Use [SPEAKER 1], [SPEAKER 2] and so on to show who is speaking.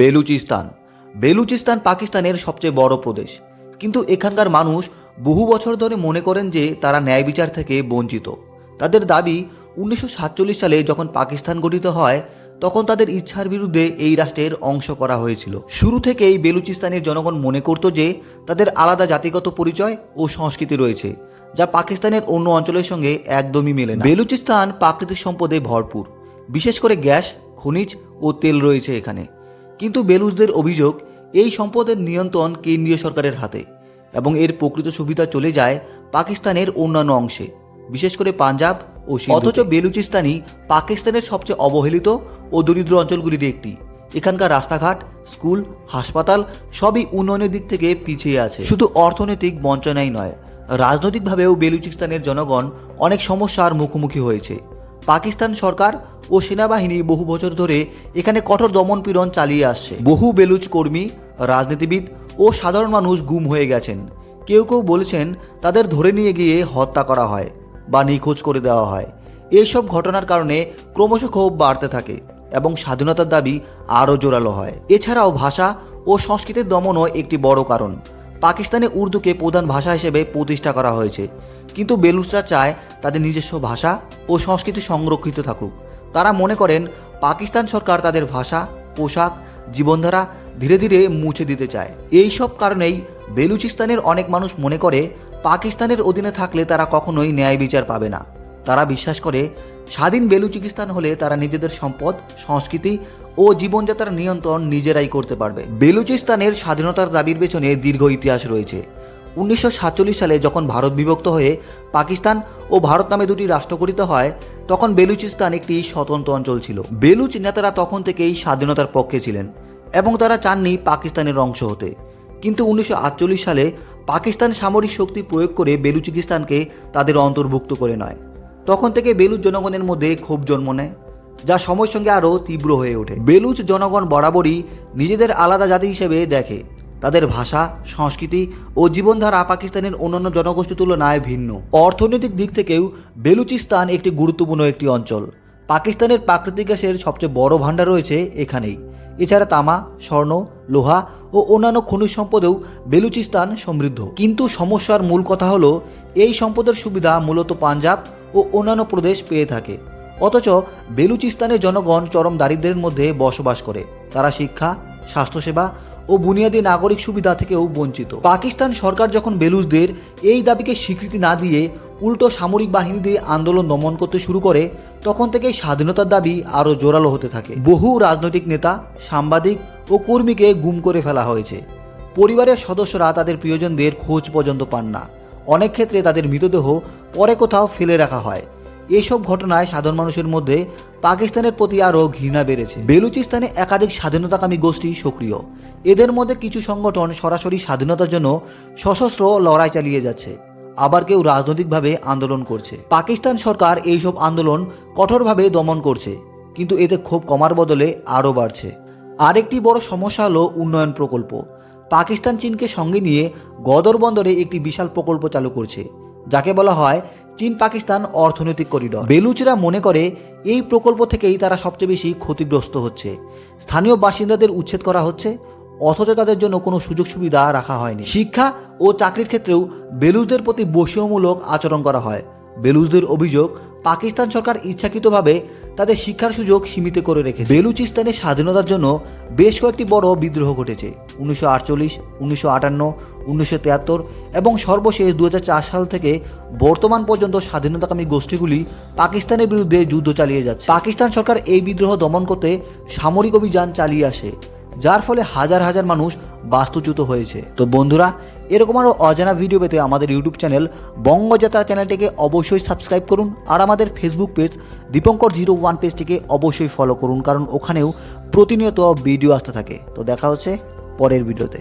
[SPEAKER 1] বেলুচিস্তান। বেলুচিস্তান পাকিস্তানের সবচেয়ে বড় প্রদেশ। কিন্তু এখানকার মানুষ বহু বছর ধরে মনে করেন যে তারা ন্যায় বিচার থেকে বঞ্চিত। তাদের দাবি, উনিশশো সাতচল্লিশ সালে যখন পাকিস্তান গঠিত হয়, তখন তাদের ইচ্ছার বিরুদ্ধে এই রাষ্ট্রের অংশ করা হয়েছিল। শুরু থেকেই বেলুচিস্তানের জনগণ মনে করত যে তাদের আলাদা জাতিগত পরিচয় ও সংস্কৃতি রয়েছে, যা পাকিস্তানের অন্য অঞ্চলের সঙ্গে একদমই মেলে না। বেলুচিস্তান প্রাকৃতিক সম্পদে ভরপুর। বিশেষ করে গ্যাস, খনিজ ও তেল রয়েছে এখানে। কিন্তু বেলুচদের অভিযোগ, এই সম্পদের নিয়ন্ত্রণ কেন্দ্রীয় সরকারের হাতে এবং এর প্রকৃত সুবিধা চলে যায় পাকিস্তানের অন্যান্য অংশে, বিশেষ করে পাঞ্জাব ও অথচ বেলুচিস্তানই পাকিস্তানের সবচেয়ে অবহেলিত ও দরিদ্র অঞ্চলগুলির একটি। এখানকার রাস্তাঘাট, স্কুল, হাসপাতাল সবই উন্নয়নের দিক থেকে পিছিয়ে আছে। শুধু অর্থনৈতিক বঞ্চনাই নয়, রাজনৈতিকভাবেও বেলুচিস্তানের জনগণ অনেক সমস্যার মুখোমুখি হয়েছে। পাকিস্তান সরকার ও সেনাবাহিনী বহু বছর ধরে এখানে কঠোর দমনপীড়ন চালিয়ে আসছে। বহু বেলুচ কর্মী, রাজনীতিবিদ ও সাধারণ মানুষ গুম হয়ে গেছেন। কেউ কেউ বলেছেন তাদের ধরে নিয়ে গিয়ে হত্যা করা হয় বা নিখোঁজ করে দেওয়া হয়। এইসব ঘটনার কারণে ক্রমশ ক্ষোভ বাড়তে থাকে এবং স্বাধীনতার দাবি আরও জোরালো হয়। এছাড়াও ভাষা ও সংস্কৃতির দমনও একটি বড় কারণ। পাকিস্তানে উর্দুকে প্রধান ভাষা হিসেবে প্রতিষ্ঠা করা হয়েছে। কিন্তু বেলুচরা চায় তাদের নিজস্ব ভাষা ও সংস্কৃতি সংরক্ষিত থাকুক। তারা মনে করেন পাকিস্তান সরকার তাদের ভাষা, পোশাক, জীবনধারা ধীরে ধীরে মুছে দিতে চায়। এই সব কারণেই বেলুচিস্তানের অনেক মানুষ মনে করে পাকিস্তানের অধীনে থাকলে তারা কখনোই ন্যায় বিচার পাবে না। তারা বিশ্বাস করে স্বাধীন বেলুচিকিস্তান হলে তারা নিজেদের সম্পদ, সংস্কৃতি ও জীবনযাত্রার নিয়ন্ত্রণ নিজেরাই করতে পারবে। বেলুচিস্তানের স্বাধীনতার দাবির পেছনে দীর্ঘ ইতিহাস রয়েছে। উনিশশো সাতচল্লিশ সালে যখন ভারত বিভক্ত হয়ে পাকিস্তান ও ভারত নামে দুটি রাষ্ট্র গঠিত হয় তখন বেলুচিস্তান একটি স্বতন্ত্র অঞ্চল ছিল। বেলুচ নেতারা তখন থেকেই স্বাধীনতার পক্ষে ছিলেন এবং তারা চাননি পাকিস্তানের অংশ হতে। কিন্তু উনিশশো আটচল্লিশ সালে পাকিস্তান সামরিক শক্তি প্রয়োগ করে বেলুচিকিস্তানকে তাদের অন্তর্ভুক্ত করে নয়। তখন থেকে বেলুচ জনগণের মধ্যে ক্ষোভ জন্ম নেয়, যা সময়ের সঙ্গে আরও তীব্র হয়ে ওঠে। বেলুচ জনগণ বরাবরই নিজেদের আলাদা জাতি হিসেবে দেখে। তাদের ভাষা, সংস্কৃতি ও জীবনধারা পাকিস্তানের অন্যান্য জনগোষ্ঠীর তুলনায় ভিন্ন। অর্থনৈতিক দিক থেকেও বেলুচিস্তান একটি গুরুত্বপূর্ণ একটি অঞ্চল। পাকিস্তানের প্রাকৃতিক গ্যাসের সবচেয়ে বড় ভাণ্ডার রয়েছে এখানেই। এছাড়া তামা, স্বর্ণ, লোহা ও অন্যান্য খনিজ সম্পদেও বেলুচিস্তান সমৃদ্ধ। কিন্তু সমস্যার মূল কথা হলো, এই সম্পদের সুবিধা মূলত পাঞ্জাব ও অন্যান্য প্রদেশ পেয়ে থাকে। অথচ বেলুচিস্তানের জনগণ চরম দারিদ্র্যের মধ্যে বসবাস করে। তারা শিক্ষা, স্বাস্থ্যসেবা ও বুনিয়াদী নাগরিক সুবিধা থেকেও বঞ্চিত। পাকিস্তান সরকার যখন বেলুচদের এই দাবিকে স্বীকৃতি না দিয়ে উল্টো সামরিক বাহিনী দিয়ে আন্দোলন দমন করতে শুরু করে, তখন থেকে স্বাধীনতার দাবি আরও জোরালো হতে থাকে। বহু রাজনৈতিক নেতা, সাংবাদিক ও কর্মীকে গুম করে ফেলা হয়েছে। পরিবারের সদস্যরা তাদের প্রিয়জনদের খোঁজ পর্যন্ত পান না। অনেক ক্ষেত্রে তাদের মৃতদেহ পরে কোথাও ফেলে রাখা হয়। এইসব ঘটনায় সাধারণ মানুষের মধ্যে পাকিস্তানের প্রতি আরও ঘৃণা বেড়েছে। বেলুচিস্তানে একাধিক স্বাধীনতাকামী গোষ্ঠী সক্রিয়। এদের মধ্যে কিছু সংগঠন সরাসরি স্বাধীনতার জন্য সশস্ত্র লড়াই চালিয়ে যাচ্ছে। আবার কেউ রাজনৈতিকভাবে আন্দোলন করছে। পাকিস্তান সরকার এইসব আন্দোলন কঠোরভাবে দমন করছে, কিন্তু এতে ক্ষোভ কমার বদলে আরও বাড়ছে। আরেকটি বড় সমস্যা হলো উন্নয়ন প্রকল্প। পাকিস্তান চীনকে সঙ্গে নিয়ে গদর বন্দরে একটি বিশাল প্রকল্প চালু করছে, যাকে বলা হয় চীন পাকিস্তান অর্থনৈতিক করিডর। বেলুচরা মনে করে এই প্রকল্প থেকেই তারা সবচেয়ে বেশি ক্ষতিগ্রস্ত হচ্ছে। স্থানীয় বাসিন্দাদের উচ্ছেদ করা হচ্ছে, অথচ তাদের জন্য কোনো সুযোগ সুবিধা রাখা হয়নি। শিক্ষা ও চাকরির ক্ষেত্রেও বেলুচদের প্রতি বসীয়মূলক আচরণ করা হয়। বেলুচদের অভিযোগ, পাকিস্তান সরকার ইচ্ছাকৃতভাবে তাদের শিক্ষার সুযোগ সীমিত করে রেখেছে। বেলুচিস্তানের স্বাধীনতার জন্য বেশ কয়েকটি বড় বিদ্রোহ ঘটেছে। উনিশশো আটচল্লিশ, উনিশশো আটান্ন, উনিশশো তিয়াত্তর এবং সর্বশেষ দু হাজার চার সাল থেকে বর্তমান পর্যন্ত স্বাধীনতাকামী গোষ্ঠীগুলি পাকিস্তানের বিরুদ্ধে যুদ্ধ চালিয়ে যাচ্ছে। পাকিস্তান সরকার এই বিদ্রোহ দমন করতে সামরিক অভিযান চালিয়ে আসে, যার ফলে হাজার হাজার মানুষ বাস্তুচ্যুত হয়েছে। তো বন্ধুরা, এরকম আরও অজানা ভিডিও পেতে আমাদের ইউটিউব চ্যানেল বঙ্গযাত্রা চ্যানেলটিকে অবশ্যই সাবস্ক্রাইব করুন আর আমাদের Facebook page Dipankar zero one পেজটিকে অবশ্যই ফলো করুন, কারণ ওখানেও প্রতিনিয়ত ভিডিও আসতে থাকে। তো দেখা হচ্ছে পরের ভিডিওতে